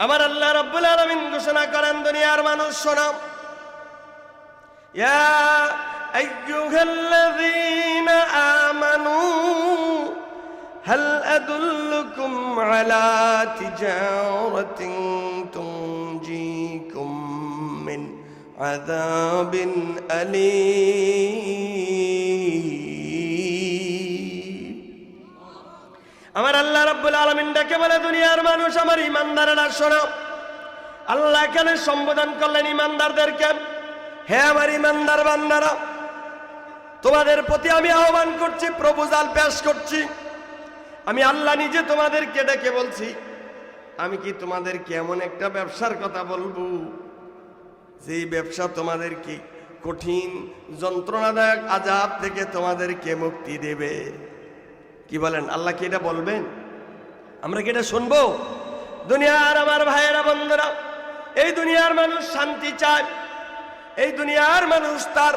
আমার আল্লাহ রব্বুল আলমিন ঘোষণা করেন দুনিয়ার মানুষ শোনাম يا أيها الذين آمنوا هل أدلكم على تجارة تنجيكم من عذاب أليم আমার আল্লাহ রাব্বুল আলামিন ডাকে বলে, দুনিয়ার মানুষ আমার ইমানদারেরা শোনো। আল্লাহ এখানে সম্বোধন করলেন ইমানদারদেরকে। হে আমার ইমানদার বান্দারা, তোমাদের প্রতি আমি আহ্বান করছি, প্রপোজাল পেশ করছি। আমি আল্লাহ নিজে তোমাদেরকে ডেকে বলছি, আমি কি তোমাদেরকে এমন একটা ব্যবসার কথা বলব? যেই ব্যবসা তোমাদেরকে কঠিন, যন্ত্রণাদায়ক আজাব থেকে তোমাদেরকে মুক্তি দেবে। কি বলেন, আল্লাহ কি এটা বলবেন? আমরা কি এটা শুনব? দুনিয়ার আমার ভাইয়েরা, বন্ধুরা, এই দুনিয়ার মানুষ শান্তি চায়, এই দুনিয়ার মানুষ তার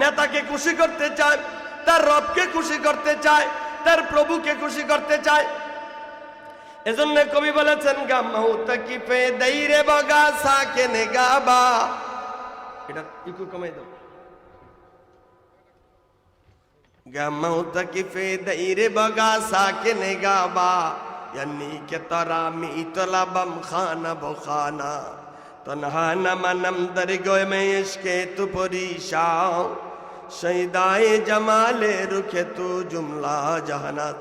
নেতাকে খুশি করতে চায়, তার রবকে খুশি করতে চায়, তার প্রভুকে খুশি করতে চায়। এজন্য কবি বলেছেন গামাউ তাকিফে দেইরে বগা সাকে নেগাবা এটা ইকু কমাই দাও। গামাউ তাকিফে দেইরে বগা সাকে নেগাবা यानी के तरा मी तलबम खाना बखाना तन्हा न मनम दर गोय में इसके तु परीशाओ শহীদায়ে জামালে রুখে তু জুমলা জাহানাত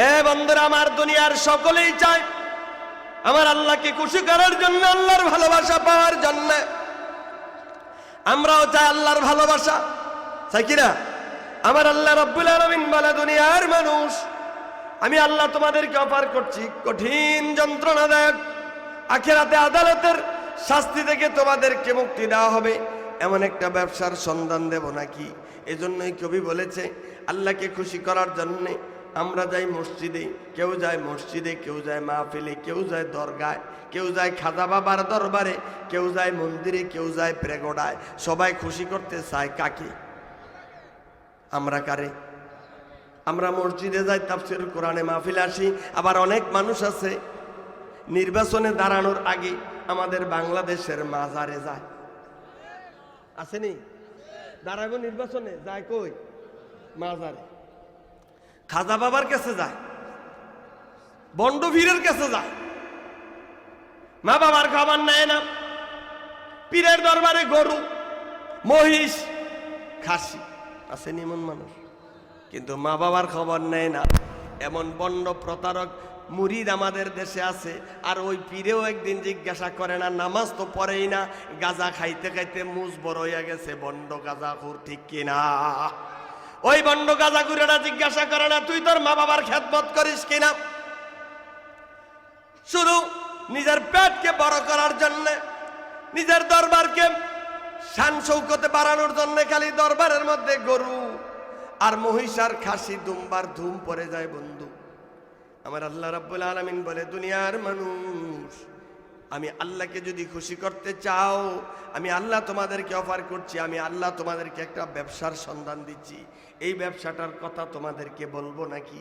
এ বন্ধুরা আমার দুনিয়ার সকলেই চায় আমার আল্লাহকে খুশি করার জন্য আল্লাহর ভালোবাসা পাওয়ার জন্য আমরাও চাই আল্লাহর ভালোবাসা চাই কিনা আমার আল্লাহ রব্বুল আলমিন বলে দুনিয়ার মানুষ। আমি আল্লাহ তোমাদেরকে অফার করছি, কঠিন যন্ত্রণাদায়ক, আখেরাতে আদালতের শাস্তি থেকে তোমাদেরকে মুক্তি দেওয়া হবে। এমন একটা ব্যবসার সন্ধান দেব নাকি? এজন্যই কবি বলেছে, আল্লাহকে খুশি করার জন্যে আমরা যাই মসজিদে, কেউ যায় মসজিদে, কেউ যায় মাহফিলে, কেউ যায় দরগায়, কেউ যায় খাজা বাবার দরবারে, কেউ যায় মন্দিরে, কেউ যায় প্রেগোডায়। সবাই খুশি করতে চায় কাকে? আমরা কারে? আমরা মসজিদে যাই, তাফসির কোরআনে মাহফিল আসি, আবার অনেক মানুষ আছে। নির্বাচনে দাঁড়ানোর আগে আমাদের বাংলাদেশের মাজারে যায়। আসেনি? দাঁড়াবো নির্বাচনে, যায় কই? মাজারে। খাজা বাবার কাছে যায়। বন্ড ভীরের কাছে যায়। মা বাবার খাবার নেয় না। পীরের দরবারে গরু, মহিষ, খাসি। আসেনি এমন মানুষ। কিন্তু মা বাবার খবর নেয় না। এমন বন্ড প্রতারক মুরিদ আমাদের দেশে আছে, আর ওই পীরেও একদিন জিজ্ঞাসা করে না, নামাজ তো পড়েই না, গাজা খাইতে খাইতে মুজ বড় হইয়া গেছে বন্ড গাজা খুর ঠিক কিনা? ওই বন্ড গাজা ঘুরেরা জিজ্ঞাসা করে না, তুই তোর মা বাবার খেদমত করিস কিনা? শুধু নিজের পেটকে বড় করার জন্য, নিজের দরবারকে শান শৌকতে বাড়ানোর জন্য খালি দরবারের মধ্যে গরু আর মহিষার খাসি দুমবার ধুম পড়ে যায় বন্ধু। আমার আল্লাহ রাব্বুল আলামিন বলে, দুনিয়ার মানুষ, আমি আল্লাহকে যদি খুশি করতে চাও, আমি আল্লাহ তোমাদেরকে অফার করছি, আমি আল্লাহ তোমাদেরকে একটা ব্যবসার সন্ধান দিচ্ছি। এই ব্যবসাটার কথা তোমাদেরকে বলব নাকি?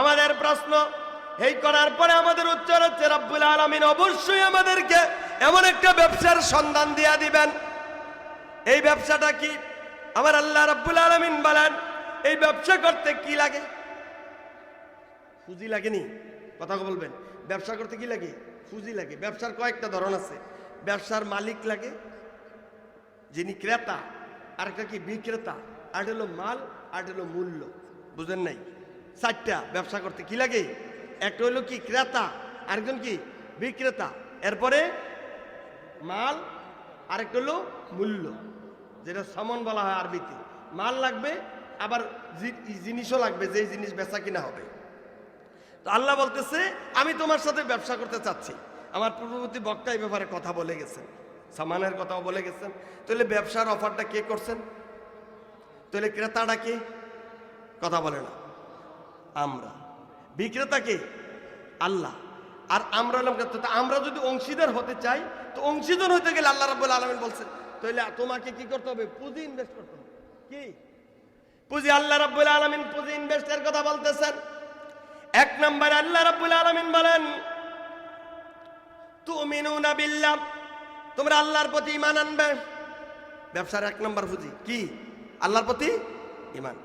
আমাদের প্রশ্ন, এই করার পরে আমাদের উত্তর হচ্ছে, রাব্বুল আলামিন অবশ্যই আমাদেরকে এমন একটা ব্যবসার সন্ধান দিয়া দিবেন। এই ব্যবসাটা কি? আমার আল্লাহ রাব্বুল আলামিন বলেন, এই ব্যবসা করতে কি লাগে? পুঁজি লাগেনি? কথা বলবেন। ব্যবসা করতে কি লাগে? পুঁজি লাগে। ব্যবসার কয়েকটা ধরন আছে। ব্যবসার মালিক লাগে, যিনি ক্রেতা আর একটা কি? বিক্রেতা। আর হলো মাল আর হলো মূল্য। বুঝেন নাই? চারটা ব্যবসা করতে কি লাগে? একটা হলো কি? ক্রেতা, আরেকজন কি? বিক্রেতা। এরপরে মাল, আরেকটা হলো মূল্য। যেটা সমন বলা হয় আরবিতে। মাল লাগবে, আবার জিনিসও লাগবে যে জিনিস বেচা কিনা হবে। তো আল্লাহ বলতেছে, আমি তোমার সাথে ব্যবসা করতে চাচ্ছি। আমার পূর্ববর্তী বক্তা এই ব্যাপারে কথা বলে গেছেন। সামানের কথাও বলে গেছেন। তাহলে ব্যবসার অফারটা কে করছেন? তাহলে ক্রেতাটা কে? কথা বলে না। আমরা। বিক্রেতা কে? আল্লাহ। আর আমরা আমরা যদি অংশীদার হতে চাই, তো অংশীদার হতে গেলে আল্লাহ রাব্বুল আলামিন বলছেন তাহলে তোমাকে কি করতে হবে? পুঁজি ইনভেস্ট করতে হবে। কি? পুঁজি আল্লাহ রাব্বুল আলামিন পুঁজি ইনভেস্টের কথা বলতেছেন। এক নম্বরে আল্লাহ রাব্বুল আলামিন বলেন তোমরা আল্লাহর প্রতি ইমান আনবে। ব্যবসার এক নম্বর পুঁজি। কি? আল্লাহর প্রতি ইমান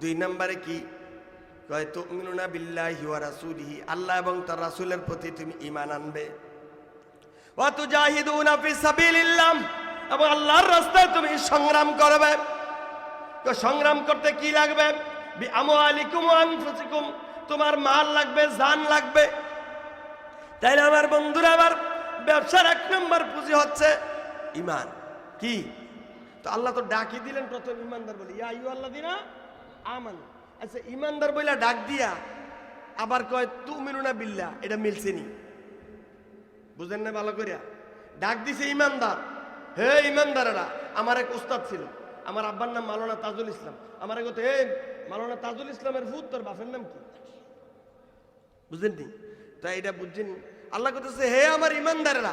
দুই নম্বরে কি? কয় আল্লাহ এবং তার প্রতি তুমি ইমান আনবে। ওয়া তুজাহিদুনা ফি সাবিলিল্লাহ। এবং আল্লাহর রাস্তায় তুমি সংগ্রাম করবে। তো সংগ্রাম করতে কি লাগবে? আনফুসিকুম। তোমার মাল লাগবে, জান লাগবে। তাইলে আমার বন্ধুরা, আমার ব্যবসার এক নম্বর পুঁজি হচ্ছে ইমান কি? তো আল্লাহ তো ডাকি দিলেন প্রথম ইমানদার বলি, ইয়া আইয়ু আল্লাহ দিনা আমান। আচ্ছা ইমানদার বইলা ডাক দিয়া আবার কয় তু মিনুনা বিল্লা এটা মিলছে নি। বুঝেন না ভালো করিয়া ডাক দিছে ইমানদার হে ইমানদারেরা, আমার এক উস্তাদ ছিল। আমার আব্বার নাম মালানা তাজুল ইসলাম। আমার এক হে মালানা তাজুল ইসলামের ভূত, তোর বাপের নাম কি? বুঝলেন নি? তাই এটা বুঝছেন আল্লাহ করতেছে হে আমার ইমানদারেরা,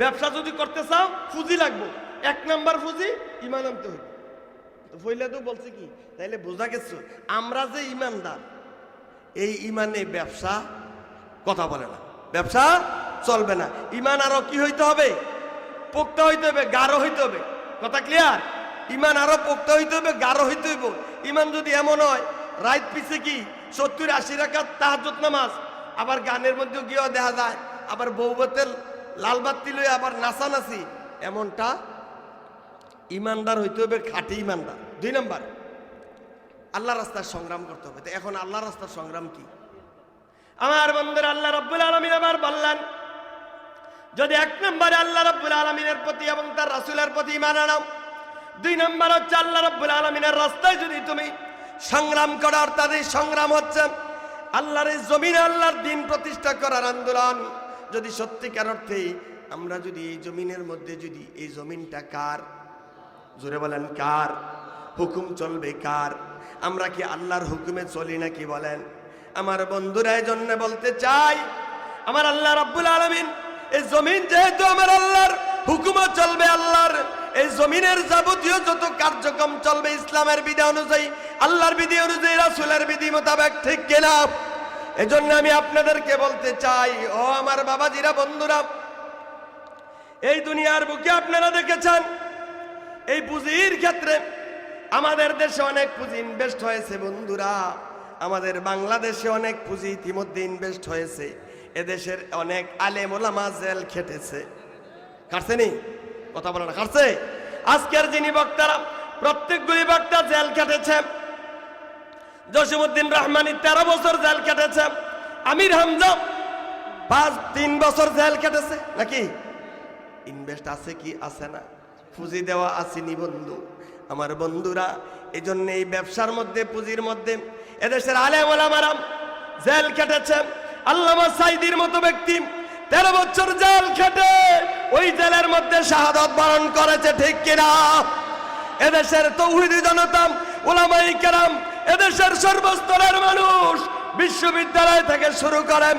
ব্যবসা যদি করতে চাও ফুজি লাগবো। এক নাম্বার ফুজি ইমান আনতে হইবে। ফইলে তো বলছে কি, তাইলে বোঝা গেছে, আমরা যে ইমানদার, এই ইমানে ব্যবসা কথা বলে না। ব্যবসা চলবে না। ইমান আরও কি হইতে হবে? পোক্ত হইতে হবে, গাঢ় হইতে হবে। কথা ক্লিয়ার ইমান আরও পোক্ত হইতে হবে, গাঢ় হইতে হইব। ইমান যদি এমন হয় রাত পিছে কি? সত্তর, আশি রাখা তাহাজত নামাজ। আবার গানের মধ্যে গিয়েও দেখা যায়, আবার বৌবতের লাল বাত্তি লই আবার নাসা নাচানাচি। এমনটা ইমানদার হইতে হবে, খাঁটি ইমানদার। দুই নাম্বার, আল্লাহ রাস্তার সংগ্রাম করতে হবে। এখন আল্লাহ রাস্তার সংগ্রাম কি? আমার বন্ধুর, আল্লাহ রব্বুল আলমিন আবার বললেন যদি এক নম্বরে আল্লাহ রব্বুল আলমিনের প্রতি এবং তার রাসুলের প্রতি ইমান আনাও, দুই নম্বর হচ্ছে আল্লাহ রব্বুল আলমিনের রাস্তায় যদি তুমি সংগ্রাম করো অর্থাৎ এই সংগ্রাম হচ্ছে আল্লাহর এই জমিনে আল্লাহর দিন প্রতিষ্ঠা করার আন্দোলন। যদি সত্যিকার অর্থে আমরা যদি এই জমিনের মধ্যে যদি এই জমিনটা কার? জোরে বলেন, কার? হুকুম চলবে কার? আমরা কি আল্লাহর হুকুমে চলি নাকি বলেন? আমার বন্ধুরা এই জন্য বলতে চাই, আমার আল্লাহ রাব্বুল আলামিন এই জমিন যেহেতু আমার আল্লাহর, হুকুমও চলবে আল্লাহর। এই জমিনের যাবতীয় যত কার্যক্রম চলবে ইসলামের বিধি অনুযায়ী, আল্লাহর বিধি অনুযায়ী, রাসূলের বিধি মোতাবেক ঠিক কিনা? এজন্য আমি আপনাদেরকে বলতে চাই, ও আমার বাবাজিরা, বন্ধুরা, এই দুনিয়ার বুকে আপনারা দেখেছেন, এই পুঁজির ক্ষেত্রে আমাদের দেশে অনেক পুঁজি ইনভেস্ট হয়েছে, বন্ধুরা। আমাদের বাংলাদেশে অনেক পুঁজি ইতিমধ্যে ইনভেস্ট হয়েছে। এদেশের অনেক আলেম ওলামা জেল খেটেছে। কাটছে নি? কথা বলে না, কাটছে? আজকের যিনি বক্তারা প্রত্যেকগুলি বক্তা জেল খেটেছে। জসিমুদ্দিন রহমানি তেরো বছর জেল কেটেছে আমির হামজা পাঁচ, তিন বছর জেল কেটেছে নাকি? ইনভেস্ট আছে কি আছে না? পুঁজি দেওয়া আসেনি বন্ধু? আমার বন্ধুরা এই জন্য এই ব্যবসার মধ্যে, পুঁজির মধ্যে এদেশের আলেম ওলামারাম জেল কেটেছে আল্লামা সাইদির মতো ব্যক্তি, তেরো বছর জেল খেটে ওই জেলের মধ্যে শাহাদত বরণ করেছে, ঠিক কিনা? এদেশের তৌহিদি জনতা ওলামাই কেরাম, এদেশের সর্বস্তরের মানুষ বিশ্ববিদ্যালয় থেকে শুরু করেন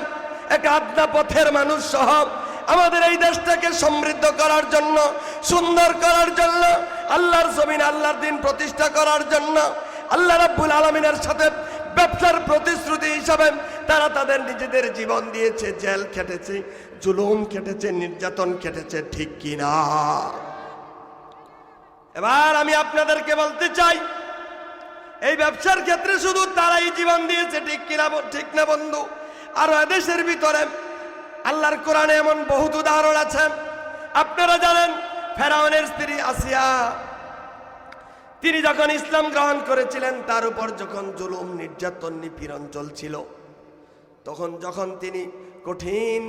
এক আদনা পথের মানুষ সহ আমাদের এই দেশটাকে সমৃদ্ধ করার জন্য, সুন্দর করার জন্য, আল্লাহর জমিন, আল্লাহর দিন প্রতিষ্ঠা করার জন্য, আল্লাহ রাব্বুল আলমিনের সাথে ব্যবসার প্রতিশ্রুতি হিসাবে তারা তাদের নিজেদের জীবন দিয়েছে, জেল খেটেছে, জুলুম খেটেছে, নির্যাতন খেটেছে, ঠিক কিনা? এবার আমি আপনাদেরকে বলতে চাই, এই ব্যবসার ক্ষেত্রে শুধু তারাই জীবন দিয়েছে, ঠিক কিনা ঠিক না বন্ধু? আর এদেশের ভিতরে আল্লাহর কোরআনে এমন বহুত উদাহরণ আছে। আপনারা জানেন, ফেরাউনের স্ত্রী আসিয়া তিনি যখন ইসলাম গ্রহণ করেছিলেন তার উপর যখন জুলুম নির্যাতন নিপীড়ন চলছিল তখন যখন তিনি কঠিন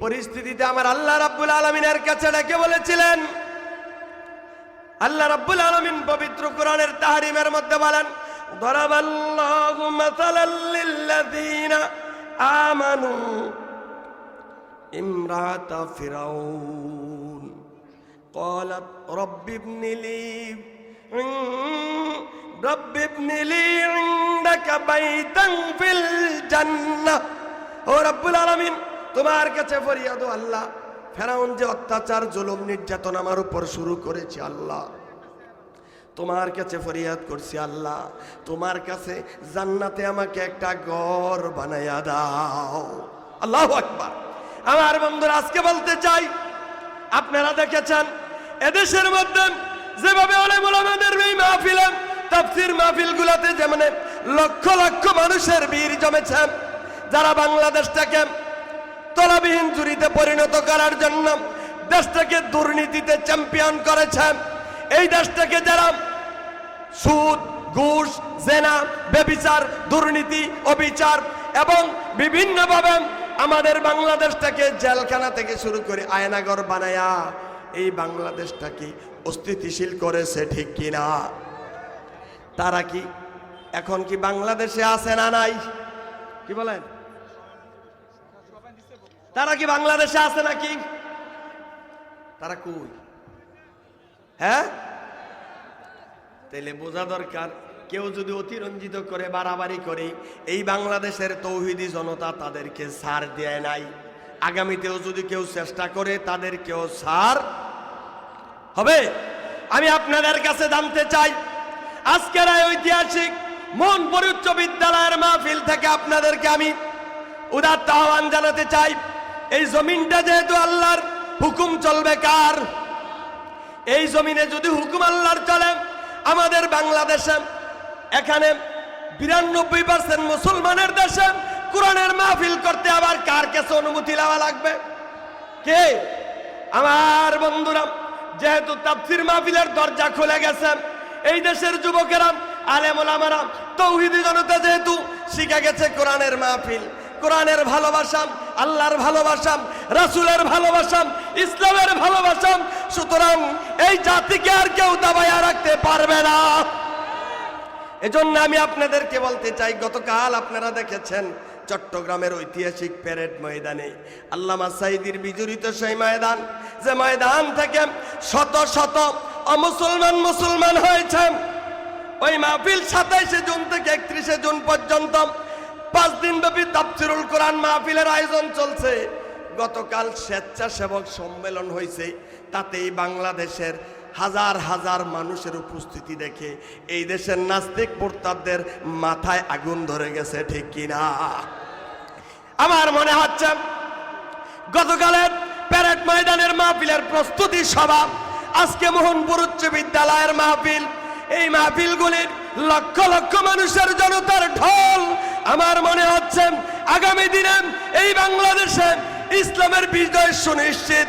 পরিস্থিতিতে আমার আল্লাহ রাব্বুল আলমিনের কাছে ডেকে বলেছিলেন আল্লাহ রাব্বুল আলামিন পবিত্র কোরআনের তাহরিমের মধ্যে বলেন দরাবাল্লাহু মাসালাল লিল্লাযীনা আমানু ইমরাতা ফিরাউন قالت رب ابن لي رب ابن لي عندك بيتا في الجنة ও রব্বুল আলামিন তোমার কাছে ফরিয়াদ ও আল্লাহ ফেরাউন যে অত্যাচার জুলুম নির্যাতন আমার উপর শুরু করেছে আল্লাহ তোমার কাছে ফরিয়াদ করছি আল্লাহ তোমার কাছে জান্নাতে আমাকে একটা ঘর বানাইয়া দাও আল্লাহ আকবার আমার বন্ধুরা আজকে বলতে চাই আপনারা দেখেছেন এদেশের মধ্যে যেভাবে অনেক আমাদের এই মাহফিলে, তাফসির মাহফিল গুলাতে যেমন লক্ষ লক্ষ মানুষের ভিড় জমেছে, যারা বাংলাদেশটাকে তলাবিহীন চুরিতে পরিণত করার জন্য দেশটাকে দুর্নীতিতে চ্যাম্পিয়ন করেছে। এই দেশটাকে যারা সুদ, ঘুষ, জেনা, বেবিচার, দুর্নীতি, অবিচার এবং বিভিন্নভাবে আমাদের বাংলাদেশটাকে জেলখানা থেকে শুরু করে আয়নাগর বানায়া এই বাংলাদেশটাকে অস্থিতিশীল করেছে ঠিক কিনা? তারা কি এখন কি বাংলাদেশে আছে না নাই? কি বলেন? তারা কি বাংলাদেশে আছে নাকি? তারা কই? হ্যাঁ? তাইলে বোঝা দরকার, কেউ যদি অতিরঞ্জিত করে, বাড়াবাড়ি করে, এই বাংলাদেশের তৌহিদি জনতা তাদেরকে সার দেয় নাই। আগামীতেও যদি কেউ চেষ্টা করে, তাদেরকেও ছাড় হবে? আমি আপনাদের কাছে জানতে চাই, আজকের ঐতিহাসিক মোহনপুর উচ্চ বিদ্যালয়ের মাহফিল থেকে আপনাদেরকে আমি উদাত্ত আহ্বান জানাতে চাই, এই জমিনটা যেহেতু আল্লাহর হুকুম চলবে কার? এই জমিনে যদি হুকুম আল্লাহর চলে, আমাদের বাংলাদেশে এখানে বিরানব্বই পার্সেন্ট মুসলমানের দেশে কোরআনের মাহফিল করতে আবার কার কাছে অনুমতি লাগবে? কে? আমার বন্ধুরা যেহেতু তাফসির মাহফিলের দরজা খুলে গেছে, এই দেশের যুবকেরা আলেমুলামারা তৌহিদি জনতা যেহেতু শিখে গেছে কোরআনের মাহফিল, কোরআনের ভালোবাসা, আল্লাহর ভালোবাসা, রাসূলের ভালোবাসা, ইসলামের ভালোবাসা, সুতরাং এই জাতিকে আর কেউ দাবাইয়া রাখতে পারবে না। এজন্য আমি আপনাদেরকে বলতে চাই, গতকাল আপনারা দেখেছেন চট্টগ্রামের ঐতিহাসিক প্যারেড ময়দানে আল্লামা সাইদির বিজড়িত সেই ময়দান, যে ময়দান থেকে শত শত অমুসলমান মুসলমান হয়েছে। ওই মাহফিল সাতাইশে জুন থেকে একত্রিশে জুন পর্যন্ত পাঁচ দিন ব্যাপী তাফসিরুল কোরআন মাহফিলের আয়োজন চলছে। গতকাল স্বেচ্ছাসেবক সম্মেলন হয়েছে, তাতেই বাংলাদেশের হাজার হাজার মানুষের উপস্থিতি দেখে এই দেশের নাস্তিক মোর্তাদের মাথায় আগুন ধরে গেছে, ঠিক কিনা? আমার মনে হচ্ছে গতকালের প্যারেড ময়দানের মাহফিলের প্রস্তুতি সভা, আজকে মোহনপুর উচ্চ বিদ্যালয়ের মাহফিল। এই মাহফিলগুলির লক্ষ লক্ষ মানুষের জনতার ঢল। আমার মনে হচ্ছে আগামী দিনে এই বাংলাদেশে ইসলামের বিজয় সুনিশ্চিত।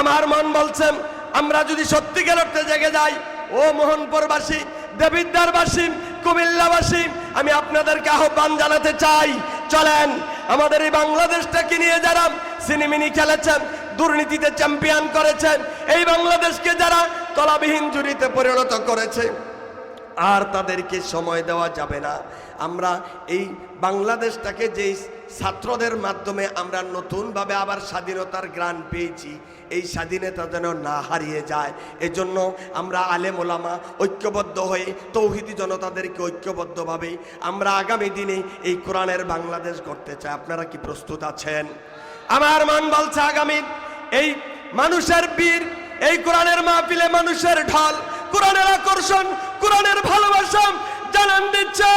আমার মন বলছেন আমরা যদি সত্যিকার অর্থে জেগে যাই, ও মোহনপুরবাসী, দেবিদ্বারবাসী, কুমিল্লাবাসী, আমি আপনাদেরকে আহ্বান জানাতে চাই, চলেন, আমাদের এই বাংলাদেশটাকে নিয়ে যারা সিনেমিনি খেলেছেন, দুর্নীতিতে চ্যাম্পিয়ন করেছেন, এই বাংলাদেশকে যারা তলাবিহীন জুড়িতে পরিণত করেছে, আর তাদেরকে সময় দেওয়া যাবে না। আমরা এই বাংলাদেশটাকে যেই ছাত্রদের মাধ্যমে আমরা নতুনভাবে আবার স্বাধীনতার গ্রাণ পেয়েছি। এই স্বাধীনতা যেন না হারিয়ে যায়। এজন্য আমরা আলেম ওলামা ঐক্যবদ্ধ হয়ে, তৌহিদি জনতাদেরকে ঐক্যবদ্ধভাবে আমরা আগামী দিনে এই কোরআনের বাংলাদেশ গড়তে চাই। আপনারা কি প্রস্তুত আছেন? আমার মান বলছে আগামী এই মানুষের বীর, এই কোরআনের মাহফিলে মানুষের ঢল, কোরআনের আকর্ষণ, কোরআনের ভালোবাসা জানান দিচ্ছে,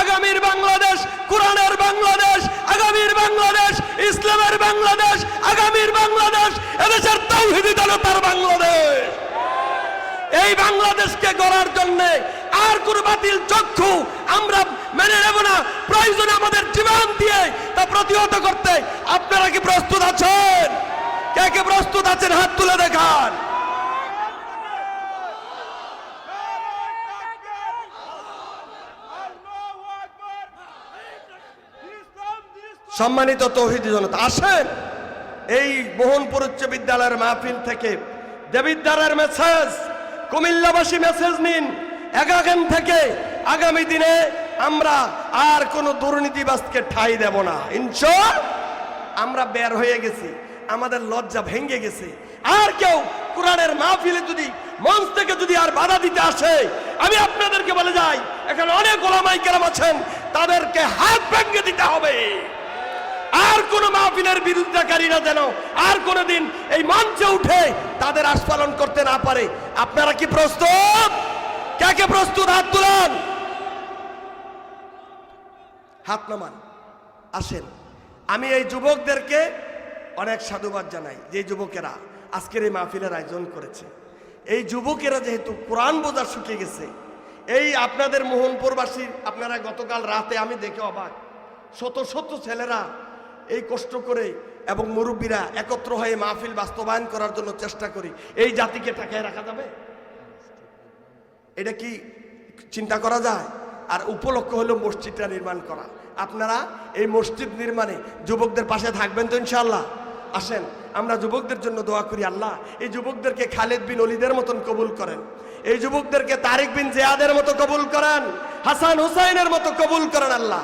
আগামীর বাংলাদেশ, কোরআনের বাংলাদেশ, আগামীর বাংলাদেশ, ইসলামের বাংলাদেশ, আগামীর বাংলাদেশ, এদেশের তৌহিদি জনতার বাংলাদেশ। এই বাংলাদেশকে গড়ার জন্য আর কোন বাতিল চক্ষু আমরা মেনে নেব না। প্রয়োজনে আমাদের জীবন দিয়ে তা প্রতিহত করতে। আপনারা কি প্রস্তুত আছেন? কে কে প্রস্তুত আছেন? হাত তুলে দেখান। সম্মানিত তৌহিদি জনতা, আসেন। এই মোহনপুর উচ্চ বিদ্যালয়ের মাহফিল থেকে দেবিদ্বারের মেসেজ কুমিল্লাবাসী মেসেজ নিন। এগাগান থেকে আগামী দিনে আমরা আর কোনো দুর্নীতিবাসকে ঠাই দেব না। ইনশো আমরা বের হয়ে গেছি। আমাদের লজ্জা ভেঙে গেছে। আর কেউ কোরআনের মাহফিলে যদি মঞ্চ থেকে যদি আর বাধা দিতে আসে, আমি আপনাদেরকে বলে যাই, এখানে অনেক ওলামাই কেরাম আছেন, তাদেরকে হাত ভেঙে দিতে হবে। আর কোন মাহফিলের বিরুদ্ধকারীরা যেন আর কোনদিন এই মঞ্চে উঠে তাদের আস্ফালন করতে না পারে। আপনারা কি প্রস্তুত? কে কে প্রস্তুত? হাত তুলান। হাত নামান। আসেন। আমি এই যুবকদেরকে অনেক সাধুবাদ জানাই, যে যুবকেরা আজকের এই মাহফিলের আয়োজন করেছে। এই যুবকেরা যেহেতু কোরআন বোঝা শুকিয়ে গেছে, এই আপনাদের মোহনপুরবাসীর আপনারা গতকাল রাতে আমি দেখে অবাক, শত শত ছেলেরা এই কষ্ট করে এবং মুরব্বীরা একত্র হয়ে মাহফিল বাস্তবায়ন করার জন্য চেষ্টা করি। এই জাতিকে টাকায় রাখা যাবে? এটা কি চিন্তা করা যায়? আর উপলক্ষ হলো মসজিদটা নির্মাণ করা। আপনারা এই মসজিদ নির্মাণে যুবকদের পাশে থাকবেন তো ইনশাল্লাহ আসেন, আমরা যুবকদের জন্য দোয়া করি, আল্লাহ, এই যুবকদেরকে খালেদ বিন অলিদের মতন কবুল করেন। এই যুবকদেরকে তারিক বিন জেয়াদের মতো কবুল করেন, হাসান হুসাইনের মতো কবুল করেন, আল্লাহ।